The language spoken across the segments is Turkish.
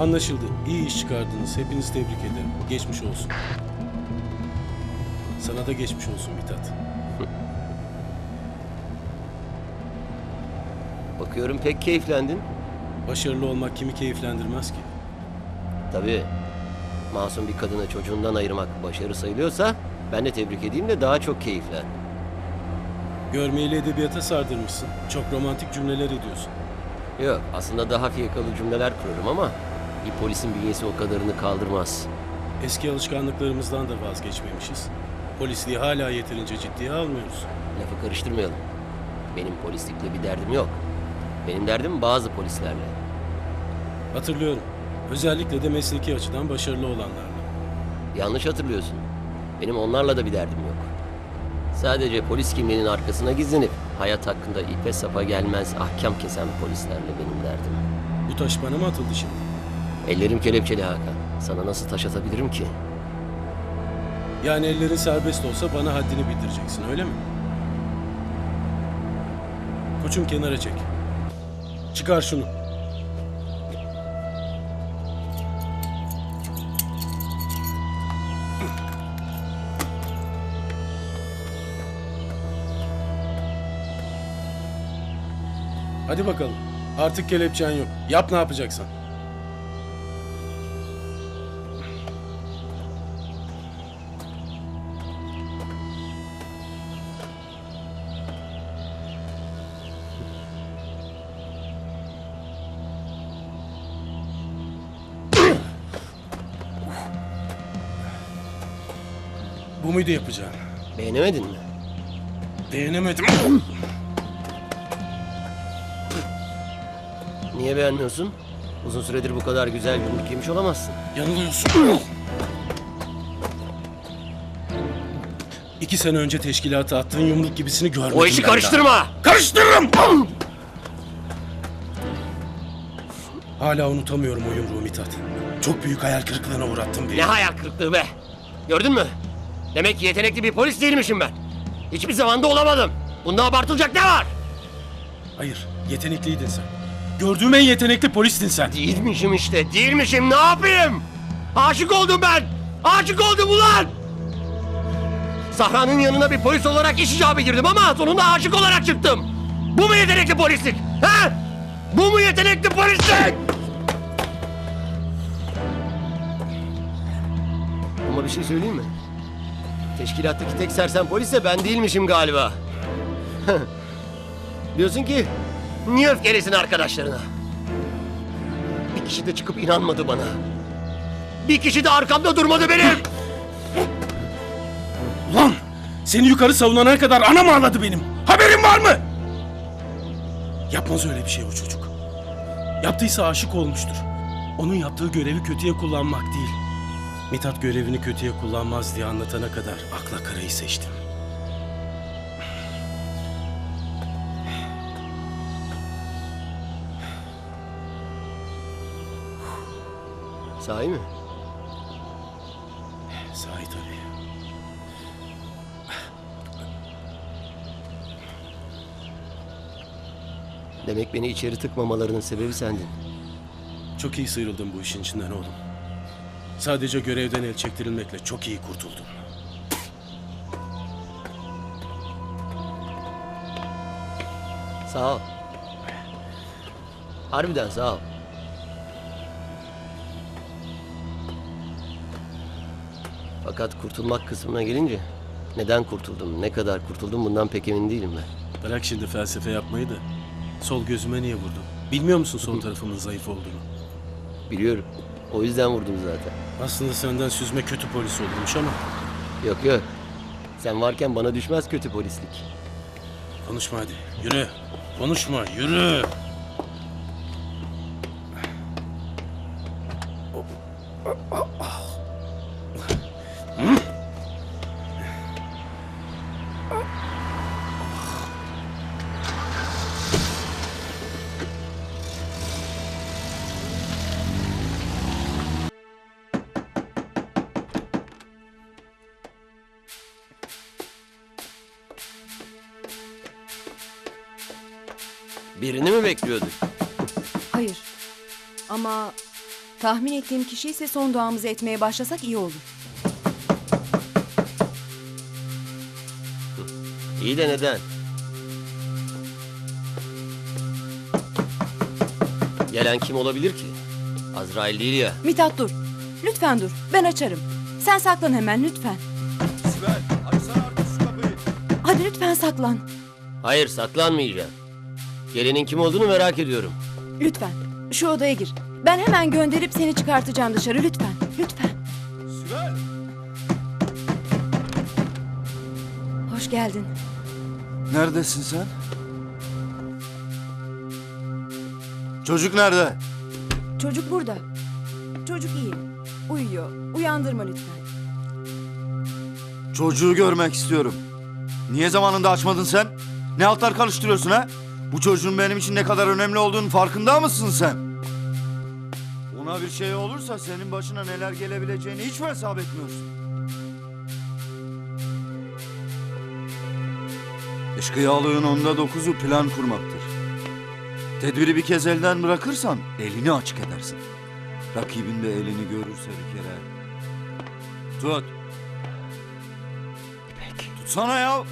Anlaşıldı. İyi iş çıkardınız. Hepinizi tebrik ederim. Geçmiş olsun. Sana da geçmiş olsun Mithat. Bakıyorum pek keyiflendin. Başarılı olmak kimi keyiflendirmez ki? Tabii. Masum bir kadını çocuğundan ayırmak başarı sayılıyorsa ben de tebrik edeyim de daha çok keyiflen. Görmeyeli edebiyata sardırmışsın. Çok romantik cümleler ediyorsun. Yok aslında daha fiyakalı cümleler kurarım ama bir polisin bünyesi o kadarını kaldırmaz. Eski alışkanlıklarımızdan da vazgeçmemişiz. Polisliği hala yeterince ciddiye almıyoruz. Lafı karıştırmayalım. Benim polislikle bir derdim yok. Benim derdim bazı polislerle. Hatırlıyorum. Özellikle de mesleki açıdan başarılı olanlarla. Yanlış hatırlıyorsun. Benim onlarla da bir derdim yok. Sadece polis kimliğinin arkasına gizlenip hayat hakkında ipe sapa gelmez ahkam kesen polislerle benim derdim. Bu taş bana mı atıldı şimdi? Ellerim kelepçeli Hakan. Sana nasıl taş atabilirim ki? Yani ellerin serbest olsa bana haddini bildireceksin öyle mi? Koçum kenara çek. Çıkar şunu. Hadi bakalım. Artık kelepçen yok. Yap ne yapacaksan. Bu muydu yapacağın? Beğenemedin mi? Beğenemedim. Niye beğenmiyorsun? Uzun süredir bu kadar güzel yumruk yemiş olamazsın. Yanılıyorsun. İki sene önce teşkilata attığın yumruk gibisini görmedim O işi ben daha. karıştırma! Karıştırırım! Hala unutamıyorum o yumruğu Mithat. Çok büyük hayal kırıklığına uğrattın beni. Ne hayal kırıklığı be! Gördün mü? Demek ki yetenekli bir polis değilmişim ben. Hiçbir zamanda olamadım. Bunda abartılacak ne var? Hayır, yetenekliydin sen. Gördüğüm en yetenekli polistin sen. Değilmişim işte, değilmişim. Ne yapayım? Aşık oldum ben! Aşık oldum ulan! Sahra'nın yanına bir polis olarak iş icabı girdim ama sonunda aşık olarak çıktım. Bu mu yetenekli polislik? He? Bu mu yetenekli polislik? Ama bir şey söyleyeyim mi? Teşkilattaki tek sersem polis de ben değilmişim galiba. Diyorsun ki niye öfkelisin arkadaşlarına? Bir kişi de çıkıp inanmadı bana. Bir kişi de arkamda durmadı benim. Ulan! Seni yukarı savunana kadar anam ağladı benim. Haberin var mı? Yapmaz öyle bir şey o çocuk. Yaptıysa aşık olmuştur. Onun yaptığı görevi kötüye kullanmak değil. Mithat görevini kötüye kullanmaz diye anlatana kadar akla karayı seçtim. Sahi mi? Sahi tabii. Demek beni içeri tıkmamalarının sebebi sendin. Çok iyi sıyrıldın bu işin içinden oğlum. Sadece görevden el çektirilmekle çok iyi kurtuldun. Sağ ol. Harbiden sağ ol. Fakat kurtulmak kısmına gelince neden kurtuldum, ne kadar kurtuldum bundan pek emin değilim ben. Bırak şimdi felsefe yapmayı da. Sol gözüme niye vurdun? Bilmiyor musun sol tarafımın zayıf olduğunu? Biliyorum. O yüzden vurdum zaten. Aslında senden süzme kötü polis olurmuş ama Yok yok. Sen varken bana düşmez kötü polislik. konuşma hadi. Yürü. Konuşma yürü. Birini mi bekliyordun? Hayır. Ama Tahmin ettiğim kişi ise son duamızı etmeye başlasak iyi olur. İyi de neden? Gelen kim olabilir ki? Azrail değil ya. Mithat dur. Lütfen dur. Ben açarım. Sen saklan hemen lütfen. Sibel, açsana artık şu kapıyı. Hadi lütfen saklan. Hayır saklanmayacağım. Gelenin kim olduğunu merak ediyorum. Lütfen. Şu odaya gir. Ben hemen gönderip seni çıkartacağım dışarı lütfen. Lütfen. Sibel. Hoş geldin. Neredesin sen? Çocuk nerede? Çocuk burada. Çocuk iyi. Uyuyor. Uyandırma lütfen. Çocuğu görmek istiyorum. Niye zamanında açmadın sen? Ne altlar karıştırıyorsun ha? Bu çocuğun benim için ne kadar önemli olduğunun farkında mısın sen? Ona bir şey olursa senin başına neler gelebileceğini hiç mi hesap etmiyorsun? Eşkıyalığın onda dokuzu plan kurmaktır. Tedbiri bir kez elden bırakırsan elini açık edersin. Rakibin de elini görürse bir kere. Tut. Peki. Tutsana ya.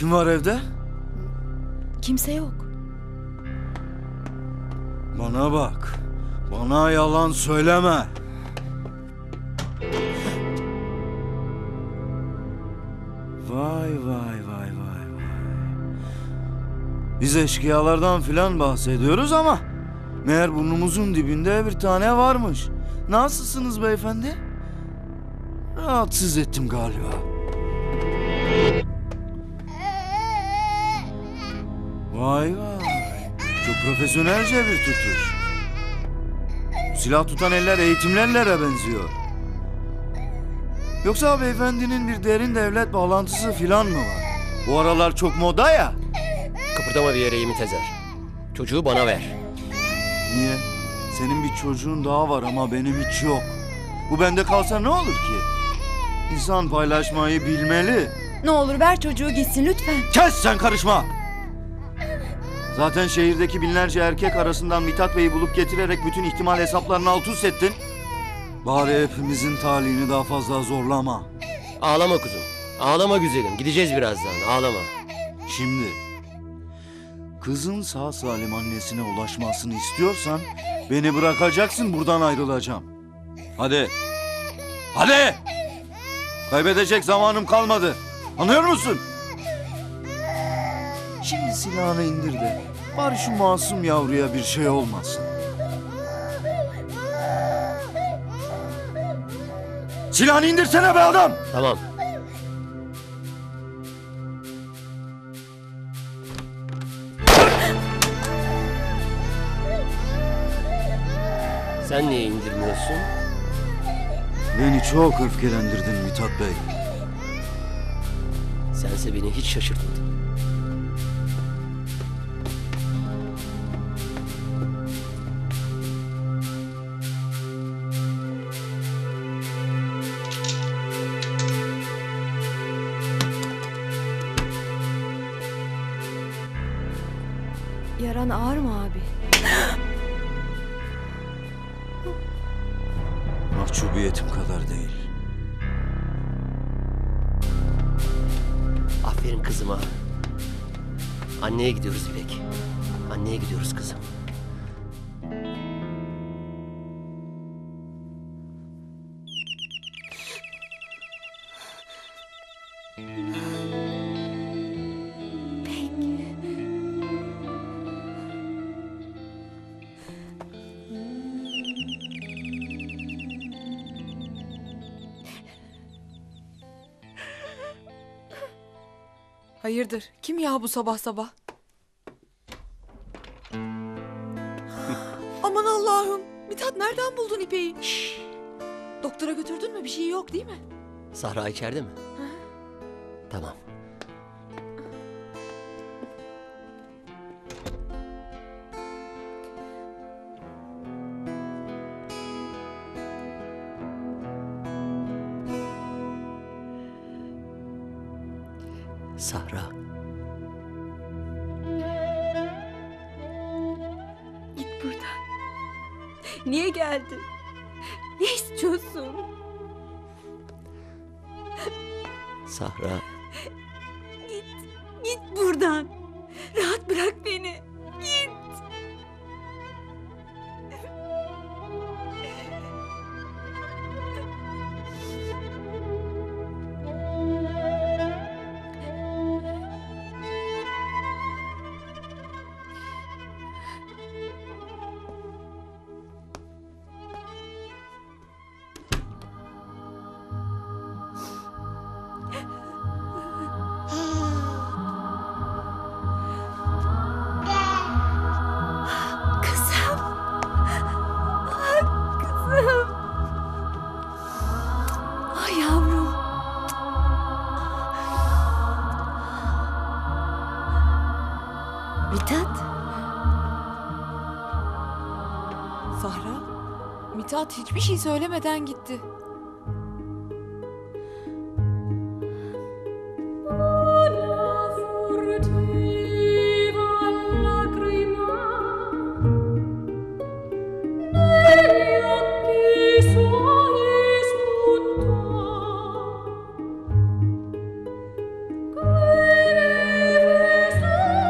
Kim var evde? Kimse yok. Bana bak. Bana yalan söyleme. Vay vay vay vay vay. Biz eşkıyalardan filan bahsediyoruz ama meğer burnumuzun dibinde bir tane varmış. Nasılsınız beyefendi? Rahatsız ettim galiba. Vay vay. Çok profesyonelce bir tutuş. Silah tutan eller eğitimli ellere benziyor. Yoksa beyefendinin bir derin devlet bağlantısı filan mı var? Bu aralar çok moda ya. Kıpırdama bir yere Yemit Ezer. Çocuğu bana ver. Niye? Senin bir çocuğun daha var ama benim hiç yok. Bu bende kalsa ne olur ki? İnsan paylaşmayı bilmeli. Ne olur ver çocuğu gitsin lütfen. Kes sen karışma. Zaten şehirdeki binlerce erkek arasından Mithat Bey'i bulup getirerek bütün ihtimal hesaplarını alt üst ettin. Bari hepimizin talihini daha fazla zorlama. Ağlama kuzum. Ağlama güzelim. Gideceğiz birazdan. Ağlama. Şimdi kızın sağ salim annesine ulaşmasını istiyorsan beni bırakacaksın buradan ayrılacağım. Hadi. Hadi. Kaybedecek zamanım kalmadı. Anlıyor musun? Şimdi silahını indir de bari şu masum yavruya bir şey olmasın. Silahını indirsene be adam. Tamam. Sen niye indirmiyorsun? Beni çok öfkelendirdin Mithat Bey. Sense beni hiç şaşırtmadın. Yaran ağır mı abi? Mahcubiyetim kadar değil. Aferin kızıma. Anneye gidiyoruz İpek. Anneye gidiyoruz kızım. Hayırdır? Kim ya bu sabah sabah? Aman Allah'ım. Mithat nereden buldun İpek'i? Doktora götürdün mü? Bir şey yok değil mi? Sahra içeride mi? Tamam. Niye geldin? Ne istiyorsun? Sahra. Git. Git buradan. Rahat bırak beni. Hiçbir şey söylemeden gitti.